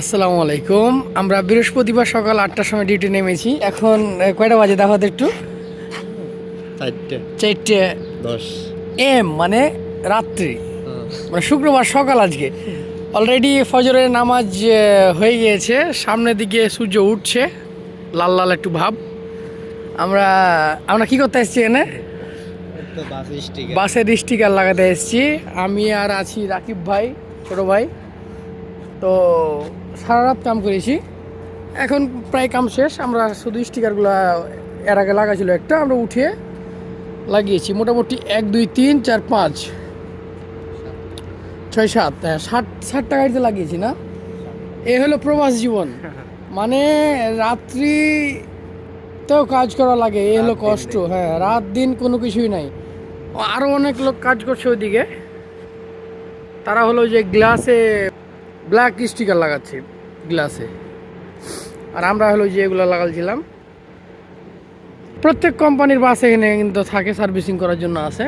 আসসালামু আলাইকুম। আমরা বৃহস্পতিবার সকাল আটটার সময় ডিউটি নেমেছি। এখন কয়টা বাজে দেখো একটু? চারটে। চারটে দশ। এম মানে রাত্রি। মানে শুক্রবার সকাল আজকে। অলরেডি ফজরের নামাজ হয়ে গিয়েছে। সামনের দিকে সূর্য উঠছে। লাল লাল একটু ভাব। আমরা আমরা কি করতে এসেছি এনে বাসের স্টিকার লাগাতে এসেছি। আমি আর আছি রাকিব ভাই ছোট ভাই। তো সারা রাত কাম করেছি। এখন প্রায় কাম শেষ আমরা শুধু স্টিকারগুলো এর আগে লাগাছিল একটা আমরা উঠিয়ে লাগিয়েছি। মোটামুটি এক দুই তিন চার পাঁচ ছয় সাত হ্যাঁ ষাট ষাটটা গাড়িতে লাগিয়েছি না? এ হলো প্রবাস জীবন। মানে রাত্রি তো কাজ করা লাগে এ হলো কষ্ট হ্যাঁ রাত দিন কোনো কিছুই নাই। আরও অনেক লোক কাজ করছে ওইদিকে। তারা হলো যে গ্লাসে ব্ল্যাক স্টিকার লাগাচ্ছে গ্লাসে আর আমরা হলো যে এগুলো লাগালছিলাম। প্রত্যেক কোম্পানির বাস এখানে কিন্তু থাকে সার্ভিসিং করার জন্য আছে।